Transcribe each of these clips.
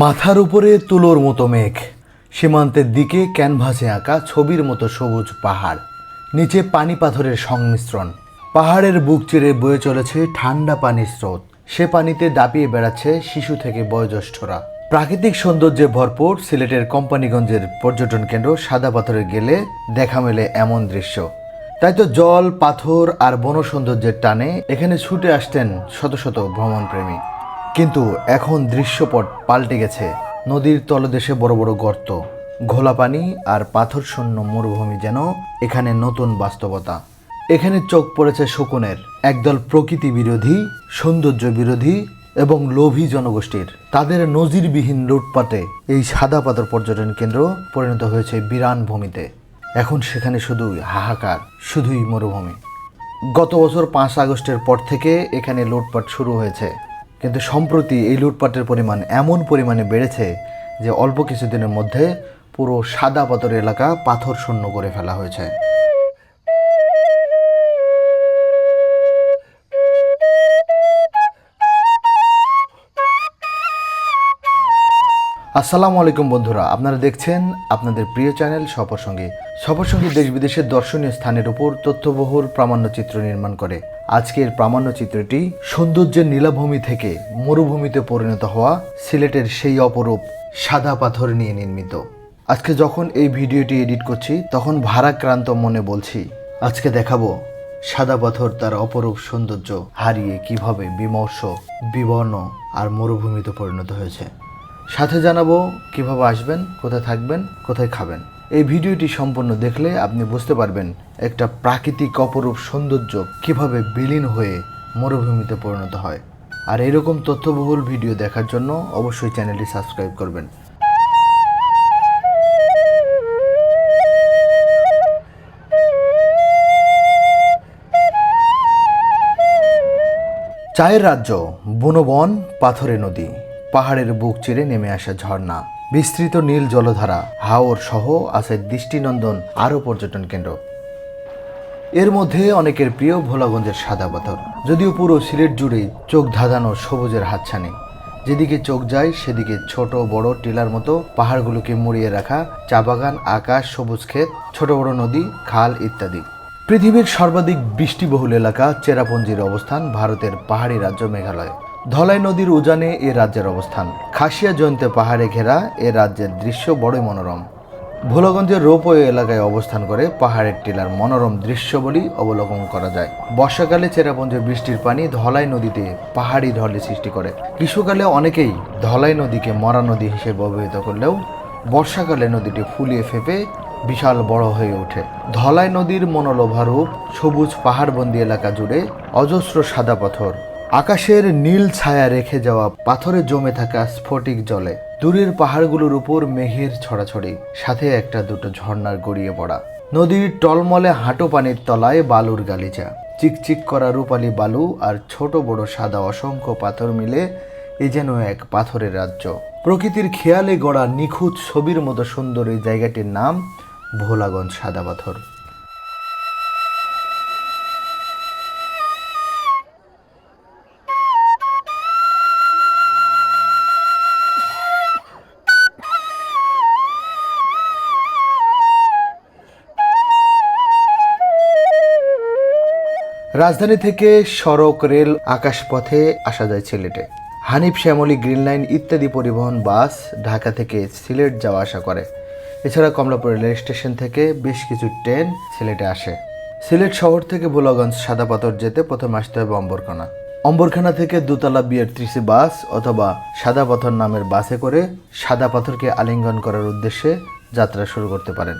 মাথার উপরে তুলোর মতো মেঘ। সীমান্তের দিকে ক্যানভাসে আঁকা ছবির মতো সবুজ পাহাড়। নিচে পানি পাথরের সংমিশ্রণ। পাহাড়ের বুক চিরে বয়ে চলেছে ঠান্ডা পানির স্রোত। সে পানিতে দাপিয়ে বেড়াচ্ছে শিশু থেকে বয়োজ্যেষ্ঠরা। প্রাকৃতিক সৌন্দর্যে ভরপুর সিলেটের কোম্পানিগঞ্জের পর্যটন কেন্দ্র সাদা পাথরে গেলে দেখা মেলে এমন দৃশ্য। তাই তো জল, পাথর আর বন সৌন্দর্যের টানে এখানে ছুটে আসতেন শত শত ভ্রমণপ্রেমী। কিন্তু এখন দৃশ্যপট পাল্টে গেছে। নদীর তলদেশে বড় বড় গর্ত, ঘোলা পানি আর পাথর শূন্য মরুভূমি যেন এখানে নতুন বাস্তবতা। এখানে চোখ পড়েছে শকুনের, একদল প্রকৃতি বিরোধী, সৌন্দর্য বিরোধী এবং লোভী জনগোষ্ঠীর। তাদের নজিরবিহীন লুটপাটে এই সাদা পাথর পর্যটন কেন্দ্র পরিণত হয়েছে বিরান ভূমিতে। এখন সেখানে শুধুই হাহাকার, শুধুই মরুভূমি। গত বছর পাঁচ আগস্টের পর থেকে এখানে লুটপাট শুরু হয়েছে। কিন্তু সম্প্রতি এই লুটপাটের পরিমাণ এমন পরিমাণে বেড়েছে যে অল্প কিছুদিনের মধ্যে পুরো সাদা পাথর এলাকা পাথর শূন্য করে ফেলা হয়েছে। আসসালামু আলাইকুম বন্ধুরা, আপনারা দেখছেন আপনাদের প্রিয় চ্যানেল সফর সঙ্গী। সফর সঙ্গী দেশ বিদেশের দর্শনীয় স্থানের উপর তথ্যবহুল প্রামাণ্যচিত্র নির্মাণ করে। আজকের প্রামাণ্যচিত্রটি সৌন্দর্যের নীলাভূমি থেকে মরুভূমিতে পরিণত হওয়া সিলেটের সেই অপরূপ সাদা পাথর নিয়ে নির্মিত। আজকে যখন এই ভিডিওটি এডিট করছি, তখন ভারাক্রান্ত মনে বলছি, আজকে দেখাবো সাদা পাথর তার অপরূপ সৌন্দর্য হারিয়ে কীভাবে বিমর্ষ, বিবর্ণ আর মরুভূমিতে পরিণত হয়েছে। সাথে জানাব কীভাবে আসবেন, কোথায় থাকবেন, কোথায় খাবেন। এই ভিডিওটি সম্পূর্ণ দেখলে আপনি বুঝতে পারবেন একটা প্রাকৃতিক অপরূপ সৌন্দর্য কীভাবে বিলীন হয়ে মরুভূমিতে পরিণত হয়। আর এরকম তথ্যবহুল ভিডিও দেখার জন্য অবশ্যই চ্যানেলটি সাবস্ক্রাইব করবেন। চায়ের রাজ্য বনবন পাথরে নদী, পাহাড়ের বুক চিরে নেমে আসা ঝর্ণা। বিস্তৃত নীল জলধারা, হাওর সহ আছে দৃষ্টিনন্দন আরও পর্যটন কেন্দ্র। এর মধ্যে অনেকের প্রিয় ভোলাগঞ্জের সাদা পাথর। যদিও পুরো সিলেট জুড়েই চোখ ধাঁধানো সবুজের হাতছানি। যেদিকে চোখ যায়, সেদিকে ছোট বড় টিলার মতো পাহাড়গুলোকে মুড়িয়ে রাখা চা বাগান, আকাশ, সবুজ ক্ষেত, ছোট বড় নদী, খাল ইত্যাদি। পৃথিবীর সর্বাধিক বৃষ্টিবহুল এলাকা চেরাপুঞ্জির অবস্থান ভারতের পাহাড়ি রাজ্য মেঘালয়। ধলাই নদীর উজানে এ রাজ্যের অবস্থান। খাসিয়া জয়ন্তে পাহাড়ে ঘেরা এ রাজ্যের দৃশ্য বড়ই মনোরম। ভোলাগঞ্জের রোপওয়ে এলাকায় অবস্থান করে পাহাড়ের টিলার মনোরম দৃশ্যবলী অবলোকন করা যায়। বর্ষাকালে চেরাপুঞ্জের বৃষ্টির পানি ধলাই নদীতে পাহাড়ি ঢলে সৃষ্টি করে। গ্রীষ্মকালে অনেকেই ধলাই নদীকে মরা নদী হিসেবে অভিহিত করলেও বর্ষাকালে নদীটি ফুলিয়ে ফেপে বিশাল বড় হয়ে ওঠে। ধলাই নদীর মনোলোভা রূপ সবুজ পাহাড়বন্দি এলাকা জুড়ে অজস্র সাদা পাথর আকাশের নীল ছায়া রেখে যাওয়া পাথরে জমে থাকা স্ফটিক জলে দূরের পাহাড়গুলোর উপর মেঘের ছড়াছড়ি, সাথে একটা দুটো ঝর্ণার গড়িয়ে পড়া। নদীর টলমলে হাঁটো পানির তলায় বালুর গালিচা। চিকচিক করা রূপালি বালু আর ছোট বড় সাদা অসংখ্য পাথর মিলে এ যেন এক পাথরের রাজ্য। প্রকৃতির খেয়ালে গড়া নিখুঁত ছবির মতো সুন্দর এই জায়গাটির নাম ভোলাগঞ্জ সাদা পাথর। রাজধানী থেকে সড়ক, রেল, আকাশপথে আসা যায় সিলেটে হানিফ, শ্যামলী, গ্রিন লাইন ইত্যাদি পরিবহন বাস ঢাকা থেকে সিলেট যাওয়া আসা করে। এছাড়া কমলাপুর রেল স্টেশন থেকে বেশ কিছু ট্রেন সিলেটে আসে। সিলেট শহর থেকে ভোলাগঞ্জ সাদা পাথর যেতে প্রথমে আসতে হবে অম্বরখানা। অম্বরখানা থেকে দোতলা বিআরটিসি বাস অথবা সাদা পাথর নামের বাসে করে সাদা পাথরকে আলিঙ্গন করার উদ্দেশ্যে যাত্রা শুরু করতে পারেন।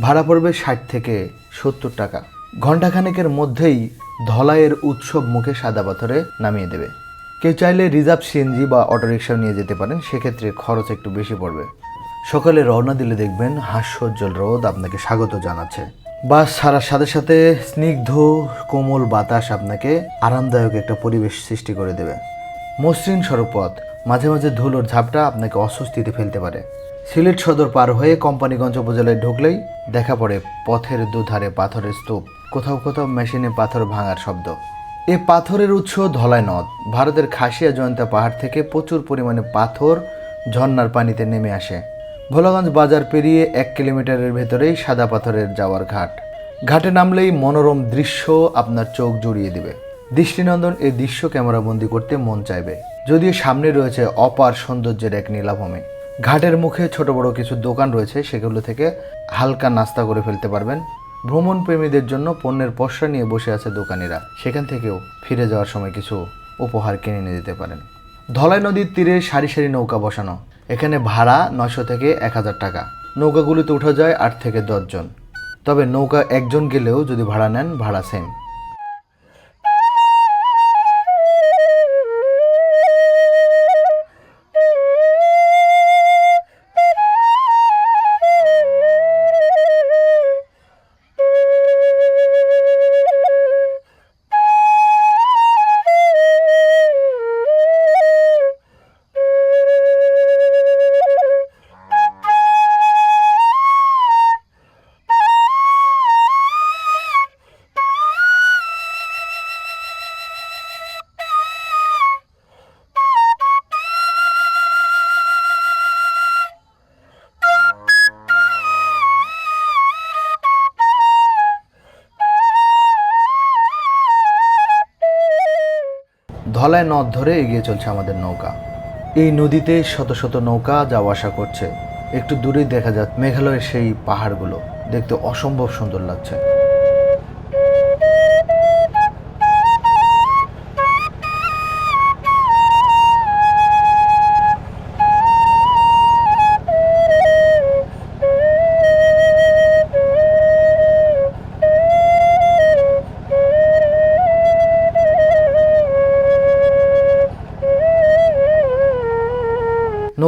ভাড়া পড়বে ষাট থেকে সত্তর টাকা। ঘণ্টাখানেকের মধ্যেই ধলাইয়ের উৎসব মুখে সাদা পাথরে নামিয়ে দেবে। কেউ চাইলে রিজার্ভ সিএনজি বা অটোরিকশা নিয়ে যেতে পারেন, সেক্ষেত্রে খরচ একটু বেশি পড়বে। সকালে রওনা দিলে দেখবেন হাস্যোজ্জ্বল রোদ আপনাকে স্বাগত জানাচ্ছে। বাস ছাড়ার সাথে সাথে স্নিগ্ধ, কোমল বাতাস আপনাকে আরামদায়ক একটা পরিবেশ সৃষ্টি করে দেবে। মসৃণ সড়কপথ, মাঝে মাঝে ধুলোর ঝাপটা আপনাকে অস্বস্তিতে ফেলতে পারে। সিলেট সদর পার হয়ে কোম্পানিগঞ্জ উপজেলায় ঢুকলেই দেখা পড়ে পথের দুধারে পাথরের স্তূপ। কোথাও কোথাও মেশিনে পাথর ভাঙার শব্দ। এ পাথরের উৎস ধলাই নদ। ভারতের খাসিয়া জয়ন্তা পাহাড় থেকে প্রচুর পরিমাণে পাথর ঝর্ণার পানিতে নেমে আসে। ভোলাগঞ্জ বাজার পেরিয়ে এক কিলোমিটারের ভেতরেই সাদা পাথরের যাওয়ার ঘাট। ঘাটে নামলেই মনোরম দৃশ্য আপনার চোখ জুড়িয়ে দিবে। দৃষ্টিনন্দন এই দৃশ্য ক্যামেরাবন্দি করতে মন চাইবে। যদিও সামনে রয়েছে অপার সৌন্দর্যের এক নীলাভূমি। ঘাটের মুখে ছোট বড় কিছু দোকান রয়েছে, সেগুলো থেকে হালকা নাস্তা করে ফেলতে পারবেন। ভ্রমণ প্রেমীদের জন্য পণ্যের পসরা নিয়ে বসে আছে দোকানিরা। সেখান থেকেও ফিরে যাওয়ার সময় কিছু উপহার কিনে নিয়ে যেতে পারেন। ধলাই নদীর তীরে সারি সারি নৌকা বসানো। এখানে ভাড়া নয়শো থেকে এক হাজার টাকা। নৌকাগুলিতে উঠা যায় আট থেকে দশজন তবে নৌকা একজন গেলেও যদি ভাড়া নেন, ভাড়া সেম ধলায় নদ ধরে এগিয়ে চলছে আমাদের নৌকা। এই নদীতে শত শত নৌকা যাওয়া আসা করছে। একটু দূরেই দেখা যাচ্ছে মেঘালয়ের সেই পাহাড়গুলো। দেখতে অসম্ভব সুন্দর লাগছে।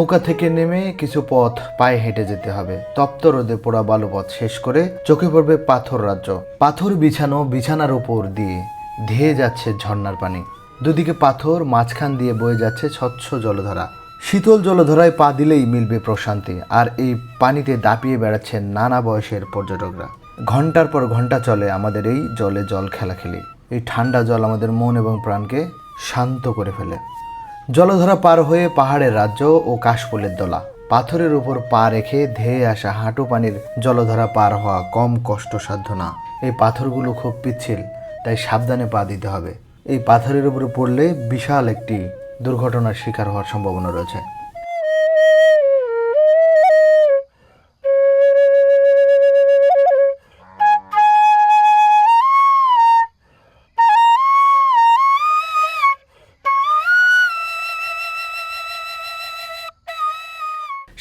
নৌকা থেকে নেমে কিছু পথ পায়ে হেঁটে যেতে হবে। তপ্ত রোদে পোড়া বালু পথ শেষ করে চোখে পড়বে পাথর রাজ্য। পাথর বিছানো বিছানার উপর দিয়ে ধেয়ে যাচ্ছে ঝর্ণার পানি। দুদিকে পাথর, মাঝখান দিয়ে বয়ে যাচ্ছে স্বচ্ছ জলধারা। শীতল জলধারায় পা দিলেই মিলবে প্রশান্তি, আর এই পানিতে দাপিয়ে বেড়াচ্ছেন নানা বয়সের পর্যটকরা। ঘণ্টার পর ঘণ্টা চলে আমাদের এই জলে জল খেলাখেলি। এই ঠান্ডা জল আমাদের মন এবং প্রাণকে শান্ত করে ফেলে। জলধারা পার হয়ে পাহাড়ের রাজ্য ও কাশফুলের দোলা। পাথরের উপর পা রেখে ধেয়ে আসা হাঁটু পানির জলধারা পার হওয়া কম কষ্টসাধ্য না। এই পাথরগুলো খুব পিচ্ছিল, তাই সাবধানে পা দিতে হবে। এই পাথরের উপরে পড়লে বিশাল একটি দুর্ঘটনার শিকার হওয়ার সম্ভাবনা রয়েছে।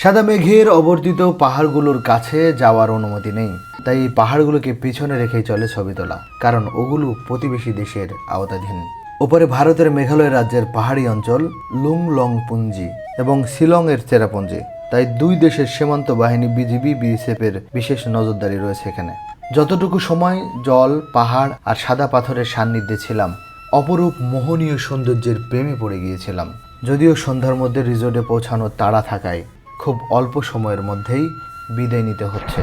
সাদা মেঘের অবর্তিত পাহাড়গুলোর কাছে যাওয়ার অনুমতি নেই, তাই এই পাহাড়গুলোকে পিছনে রেখেই চলে ছবি তোলা, কারণ ওগুলো প্রতিবেশী দেশের আওতাধীন। ওপরে ভারতের মেঘালয় রাজ্যের পাহাড়ি অঞ্চল লুংলং পুঞ্জি এবং শিলংয়ের চেরাপুঞ্জি, তাই দুই দেশের সীমান্ত বাহিনী বিজিবি, বিএসএফের বিশেষ নজরদারি রয়েছে এখানে। যতটুকু সময়, জল, পাহাড় আর সাদা পাথরের সান্নিধ্যে ছিলাম, অপরূপ মোহনীয় সৌন্দর্যের প্রেমে পড়ে গিয়েছিলাম। যদিও সন্ধ্যার মধ্যে রিসোর্টে পৌঁছানোর তাড়া থাকায় খুব অল্প সময়ের মধ্যেই বিদায় নিতে হচ্ছে।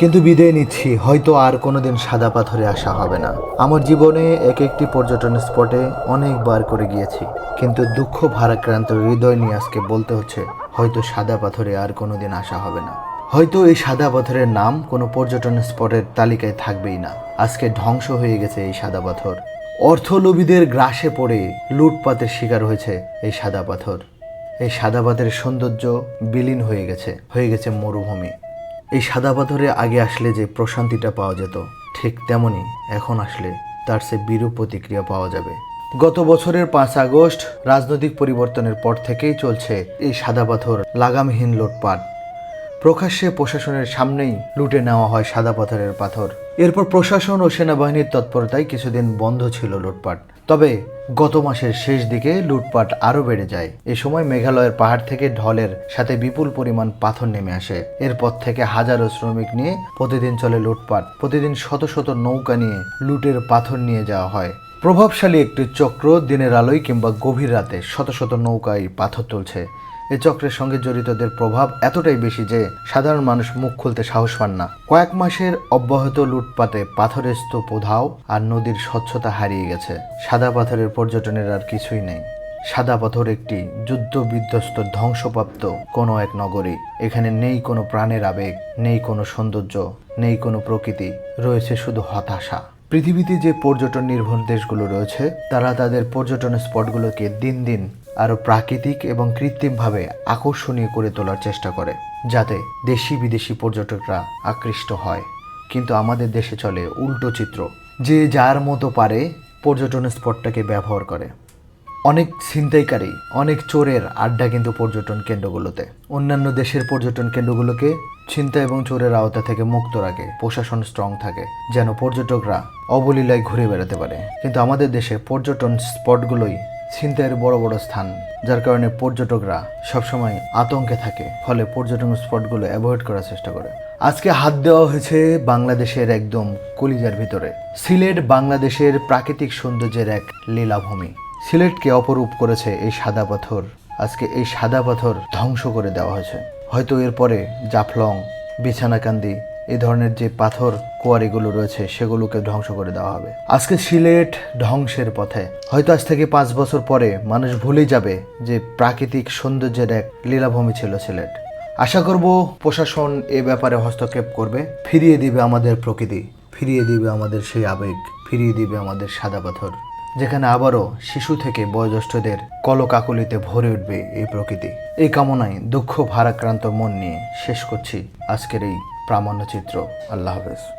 কিন্তু বিদায় নিচ্ছি। হয়তো আর কোনোদিন সাদা পাথরে আসা হবে না। আমার জীবনে এক একটি পর্যটন স্পটে অনেকবার করে গিয়েছি। কিন্তু দুঃখ ভারাক্রান্ত হৃদয় নিয়ে আজকে বলতে হচ্ছে, হয়তো সাদা পাথরে আর কোনোদিন আসা হবে না। হয়তো এই সাদা পাথরের নাম কোনো পর্যটন স্পটের তালিকায় থাকবেই না। আজকে ধ্বংস হয়ে গেছে এই সাদা পাথর। অর্থলোভীদের গ্রাসে পড়ে লুটপাতের শিকার হয়েছে এই সাদা পাথর। এই সাদা পাথরের সৌন্দর্য বিলীন হয়ে গেছে হয়ে গেছে মরুভূমি। এই সাদা পাথরে আগে আসলে যে প্রশান্তিটা পাওয়া যেত, ঠিক তেমনই এখন আসলে তার সে বিরূপ প্রতিক্রিয়া পাওয়া যাবে। গত বছরের পাঁচ আগস্ট রাজনৈতিক পরিবর্তনের পর থেকেই চলছে এই সাদা পাথর লাগামহীন লুটপাট। প্রকাশ্যে প্রশাসনের সামনেই লুটে নেওয়া হয় সাদা পাথরের পাথর। এরপর প্রশাসন ও সেনাবাহিনীর তৎপরতায় কিছুদিন বন্ধ ছিল লুটপাট। তবে গত মাসের শেষ দিকে লুটপাট আরও বেড়ে যায়। এ সময় মেঘালয়ের পাহাড় থেকে ঢলের সাথে বিপুল পরিমাণ পাথর নেমে আসে। এরপর থেকে হাজারো শ্রমিক নিয়ে প্রতিদিন চলে লুটপাট। প্রতিদিন শত শত নৌকা নিয়ে লুটের পাথর নিয়ে যাওয়া হয়। প্রভাবশালী একটি চক্র দিনের আলোয় কিংবা গভীর রাতে শত শত নৌকায় পাথর তুলছে। এ চক্রের সঙ্গে জড়িতদের প্রভাব এতটাই বেশি যে সাধারণ মানুষ মুখ খুলতে সাহস পান না। কয়েক মাসের অব্যাহত লুটপাতে পাথরের স্তূপ উধাও আর নদীর স্বচ্ছতা হারিয়ে গেছে। সাদা পাথরের পর্যটনের আর কিছুই নেই। সাদা পাথর একটি যুদ্ধ বিধ্বস্ত ধ্বংসপ্রাপ্ত কোনো এক নগরী। এখানে নেই কোনো প্রাণের আবেগ, নেই কোনো সৌন্দর্য, নেই কোনো প্রকৃতি, রয়েছে শুধু হতাশা। পৃথিবীতে যে পর্যটন নির্ভর দেশগুলো রয়েছে, তারা তাদের পর্যটন স্পটগুলোকে দিন দিন আরও প্রাকৃতিক এবং কৃত্রিমভাবে আকর্ষণীয় করে তোলার চেষ্টা করে, যাতে দেশি বিদেশি পর্যটকরা আকৃষ্ট হয়। কিন্তু আমাদের দেশে চলে উল্টো চিত্র, যে যার মতো পারে পর্যটন স্পটটাকে ব্যবহার করে। অনেক ছিনতাইকারী, অনেক চোরের আড্ডা কিন্তু পর্যটন কেন্দ্রগুলোতে। অন্যান্য দেশের পর্যটন কেন্দ্রগুলোকে ছিনতাই এবং চোরের আওতা থেকে মুক্ত রাখে, প্রশাসন স্ট্রং থাকে, যেন পর্যটকরা অবলীলায় ঘুরে বেড়াতে পারে। কিন্তু আমাদের দেশে পর্যটন স্পটগুলোই ছিনতাইয়ের বড় বড় স্থান, যার কারণে পর্যটকরা সবসময় আতঙ্কে থাকে, ফলে পর্যটন স্পটগুলো অ্যাভয়েড করার চেষ্টা করে। আজকে হাত দেওয়া হয়েছে বাংলাদেশের একদম কলিজার ভিতরে। সিলেট বাংলাদেশের প্রাকৃতিক সৌন্দর্যের এক লীলাভূমি। সিলেটকে অপরূপ করেছে এই সাদা পাথর। আজকে এই সাদা পাথর ধ্বংস করে দেওয়া হয়েছে। হয়তো এরপরে জাফলং, বিছানাকান্দি এই ধরনের যে পাথর কোয়ারিগুলো রয়েছে সেগুলোকে ধ্বংস করে দেওয়া হবে। আজকে সিলেট ধ্বংসের পথে। হয়তো আজ থেকে পাঁচ বছর পরে মানুষ ভুলে যাবে যে প্রাকৃতিক সৌন্দর্যের এক লীলাভূমি ছিল সিলেট। আশা করব প্রশাসন এ ব্যাপারে হস্তক্ষেপ করবে। ফিরিয়ে দিবে আমাদের প্রকৃতি, ফিরিয়ে দিবে আমাদের সেই আবেগ, ফিরিয়ে দিবে আমাদের সাদা পাথর, যেখানে আবারও শিশু থেকে বয়োজ্যেষ্ঠদের কলকাকলিতে ভরে উঠবে এই প্রকৃতি। এই কামনায় দুঃখ ভারাক্রান্ত মন নিয়ে শেষ করছি আজকের এই প্রামাণ্য চিত্র আল্লাহ হাফেজ।